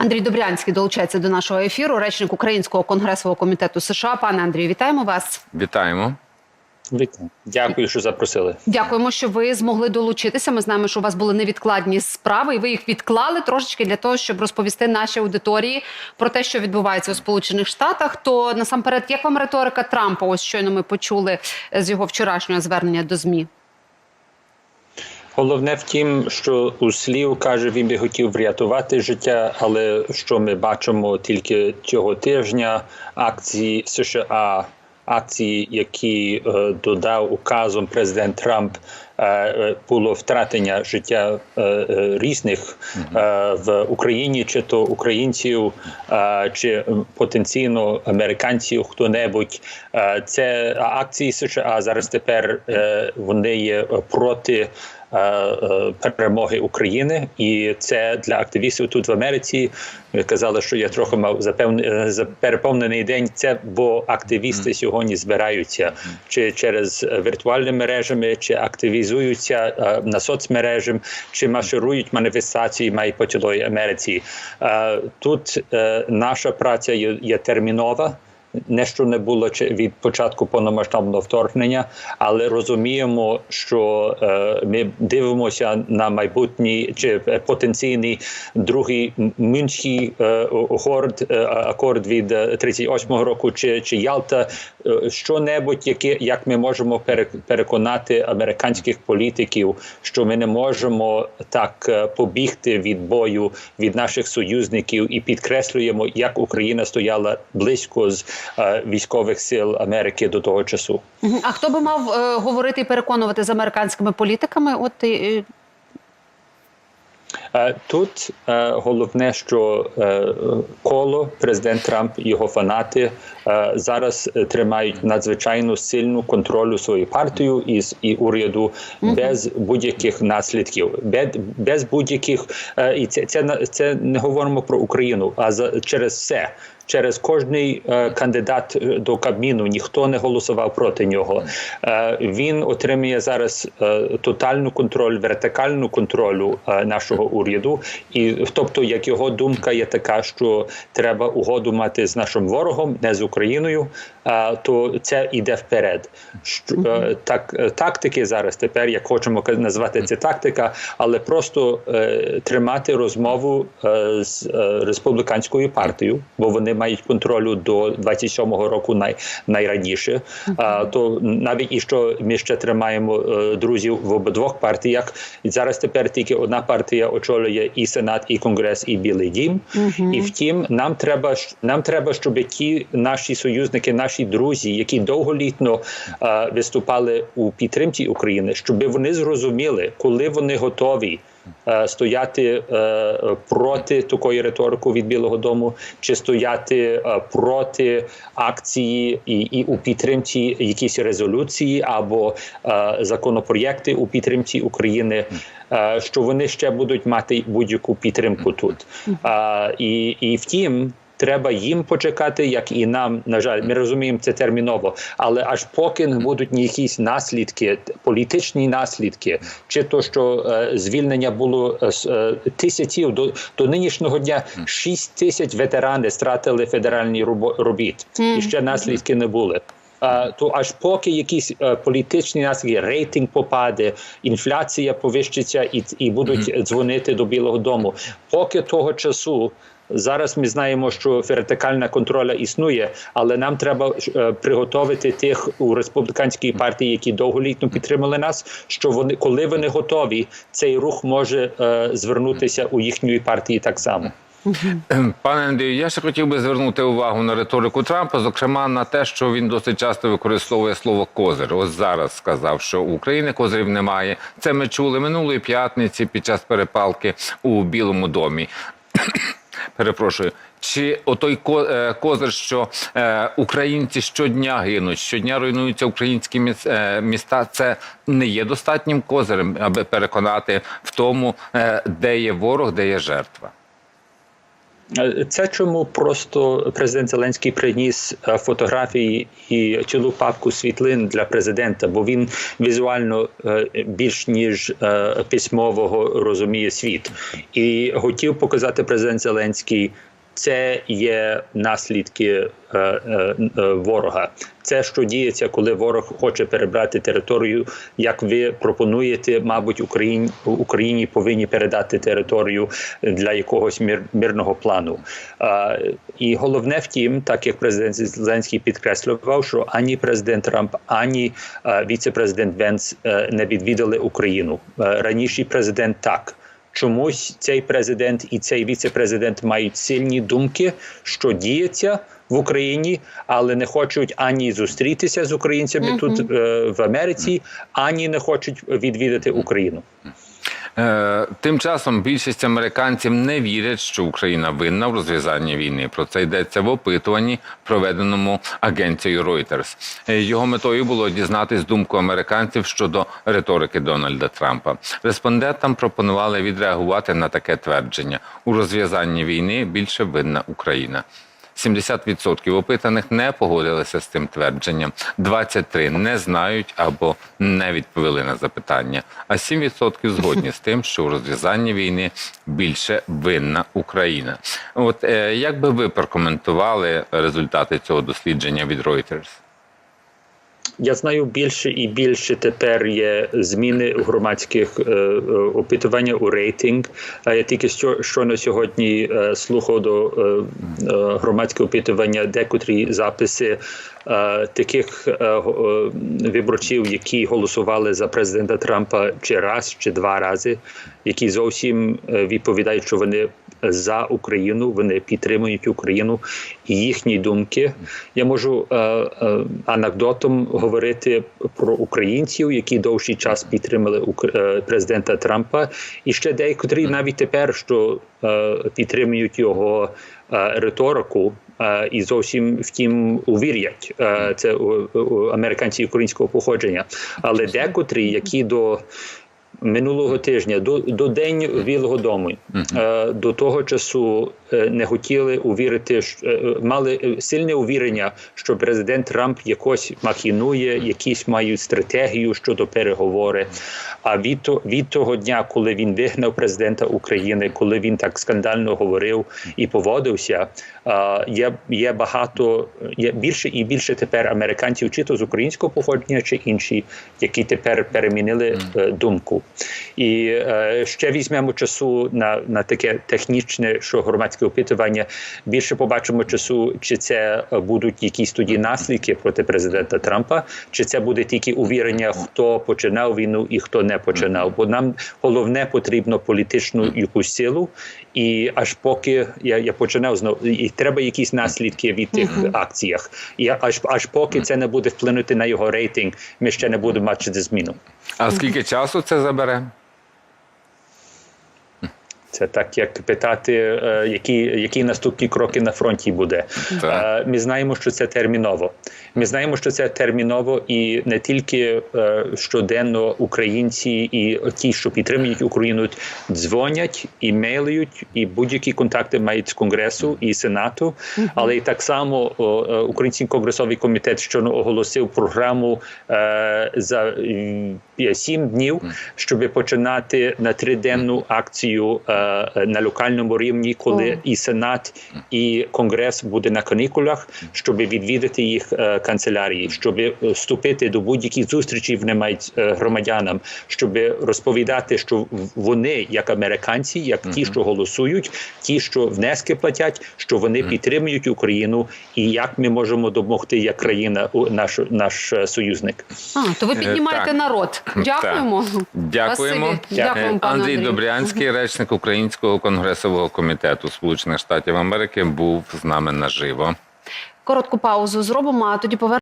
Андрій Добрянський долучається до нашого ефіру, речник Українського конгресового комітету США. Пане Андрію, вітаємо вас. Вітаємо. Дякую, що запросили. Дякуємо, що ви змогли долучитися. Ми знаємо, що у вас були невідкладні справи, і ви їх відклали трошечки для того, щоб розповісти нашій аудиторії про те, що відбувається у Сполучених Штатах. То насамперед, як вам риторика Трампа? Ось щойно ми почули з його вчорашнього звернення до змі. Головне в тім, що у слів каже, він би хотів врятувати життя, але що ми бачимо тільки цього тижня акції США, акції, які е, додав указом президент Трамп, було втратення життя е, е, різних е, в Україні, чи то українців, е, чи потенційно американців, хто-небудь. Е, це акції США зараз тепер е, вони є проти. е, е, Перемоги України, і це для активістів тут в Америці. Ви казали, що я трохи мав запевне е, за- переповнений день. Це бо активісти сьогодні збираються чи через е, віртуальні мережами, чи активізуються е, на соцмережам, чи марширують маніфестації має по цілої Америці. Е, Тут е, наша праця є, термінова. Не що не було від початку повномасштабного вторгнення, але розуміємо, що ми дивимося на майбутній чи потенційний другий Мюнхенський горд, е, акорд від е, 38-го року, чи, чи Ялта, що-небудь, яке як ми можемо пере- переконати американських політиків, що ми не можемо так е, побігти від бою від наших союзників і підкреслюємо, як Україна стояла близько з е, військових сил Америки до того часу. А хто би мав е, говорити і переконувати з американськими політиками? От Тут е, головне, що е, коло президент Трамп і його фанати е, зараз е, тримають надзвичайно сильну контролю свою партію і, і уряду без будь-яких наслідків, без, без будь-яких е, і це, це це не говоримо про Україну, а за через все. Через кожний е, кандидат е, до Кабміну ніхто не голосував проти нього. Е, він отримує зараз е, тотальну контроль, вертикальну контролю е, нашого уряду. І тобто, як його думка є така, що треба угоду мати з нашим ворогом, не з Україною, то це йде вперед. Що, е, так, е, тактики зараз тепер, як хочемо назвати це тактика, але просто е, тримати розмову з республіканською партією, бо вони мають контролю до 27-го року най, найраніше. То навіть і що ми ще тримаємо друзів в обидвох партіях. Зараз тепер тільки одна партія очолює і Сенат, і Конгрес, і Білий Дім. І втім, нам треба нам треба, щоб ті наші союзники, наші друзі, які довголітно е, виступали у підтримці України, щоб вони зрозуміли, коли вони готові е, стояти е, проти такої риторики від Білого Дому, чи стояти е, проти акції і, і у підтримці якісь резолюції або законопроєкти у підтримці України, що вони ще будуть мати будь-яку підтримку тут. І, і втім. Треба їм почекати, як і нам. На жаль, ми розуміємо це терміново, але аж поки не будуть якісь наслідки, політичні наслідки, чи то що е, звільнення було е, з, е, тисячів до, до нинішнього дня 6 тисяч ветерани стратили федеральні робіт, і ще наслідки не були. То аж поки якісь е, політичні наслідки, рейтинг попаде, інфляція повищиться і, і будуть дзвонити до Білого Дому. Поки того часу. Зараз ми знаємо, що вертикальна контроля існує, але нам треба е, приготовити тих у республіканській партії, які довголітно підтримали нас. Що вони, коли вони готові, цей рух може е, звернутися у їхньої партії так само. Пане Андрію, я ще хотів би звернути увагу на риторику Трампа, зокрема на те, що він досить часто використовує слово козир. Ось зараз сказав, що у України козирів немає. Це ми чули минулої п'ятниці під час перепалки у Білому домі. Перепрошую. Чи отой е, козир, що е, українці щодня гинуть, щодня руйнуються українські е, міста, це не є достатнім козирем, аби переконати в тому, де є ворог, де є жертва. Е, Це чому просто президент Зеленський приніс е, фотографії і цілу папку світлин для президента, бо він візуально е, більш ніж письмового розуміє світ, і хотів показати президент Зеленський. Це є наслідки е, е, е, ворога. Це що діється, коли ворог хоче перебрати територію. Як ви пропонуєте, мабуть, Україні Україні повинні передати територію для якогось мир, мирного плану. Е, і головне втім, так як президент Зеленський підкреслював, що ані президент Трамп, ані е, віце-президент Венс не відвідали Україну. Раніше президент так. Чомусь цей президент і цей віце-президент мають сильні думки, що діється в Україні, але не хочуть ані зустрітися з українцями тут е, в Америці, ані не хочуть відвідати Україну. Е, Тим часом більшість американців не вірять, що Україна винна в розв'язанні війни. Про це йдеться в опитуванні, проведеному агенцією Reuters. Е, Його метою було дізнатись думку американців щодо риторики Дональда Трампа. Респондентам пропонували відреагувати на таке твердження: у розв'язанні війни більше винна Україна. 70% опитаних не погодилися з цим твердженням, 23% не знають або не відповіли на запитання, а 7% згодні з тим, що у розв'язанні війни більше винна Україна. От е, як би ви прокоментували результати цього дослідження від Reuters? Я знаю більше і більше тепер є зміни у громадських е, е, опитування у рейтинг. А я тільки що щойно сьогодні е, слухав до е, е, громадського опитування декотрі записи е, таких виборців, які голосували за президента Трампа чи раз, чи два рази, які зовсім відповідають, що вони за Україну, вони підтримують Україну і їхні думки. Я можу анекдотом говорити про українців, які довший час підтримали е, президента Трампа, і ще деякі навіть тепер що е, підтримують його е, риторику. І зовсім втім увірять це американці українського походження, але декотрі, які до минулого тижня до, до день Білого дому до того часу не хотіли увірити, щ- е, мали е, сильне увірення, що президент Трамп якось махінує, якісь мають стратегію щодо переговори. А від, від того дня, коли він вигнав президента України, коли він так скандально говорив і поводився, е, є, є багато є більше і більше тепер американців, чи то з українського походження, чи інші, які тепер перемінили е, думку. І е, ще візьмемо часу на, на таке технічне, що громадське опитування. Більше побачимо часу, чи це е, будуть якісь тоді наслідки проти президента Трампа, чи це буде тільки увірення, хто починав війну і хто не починав. Бо нам головне потрібно політичну якусь силу, і аж поки я, я починав знову, і треба якісь наслідки від тих акціях. І аж аж поки це не буде вплинути на його рейтинг, ми ще не будемо бачити зміну. А скільки часу це забере? Це так, як питати, е, які, які наступні кроки на фронті буде. Так. Е, Ми знаємо, що це терміново. Ми знаємо, що це терміново, і не тільки е, щоденно українці і ті, що підтримують Україну, дзвонять, імейлюють, і будь-які контакти мають з конгресу і сенату. Але і так само Український конгресовий комітет щойно оголосив програму за сім днів, щоб починати на триденну акцію на локальному рівні, коли і сенат, і конгрес буде на канікулах, щоб відвідати їх е, канцелярії, щоб е, вступити до будь-яких зустрічей е, громадянам, щоб розповідати, що вони, як американці, як ті, що голосують, ті, що внески платять, що вони підтримують Україну, і як ми можемо допомогти як країна, у- наш наш е, союзник. А, то ви піднімаєте так. народ. Дякуємо. Дякуємо. Дякуємо, Е, Андрій Добрянський, речник Українського конгресового комітету Сполучених Штатів Америки, був з нами наживо. Коротку паузу зробимо, а тоді повернемося.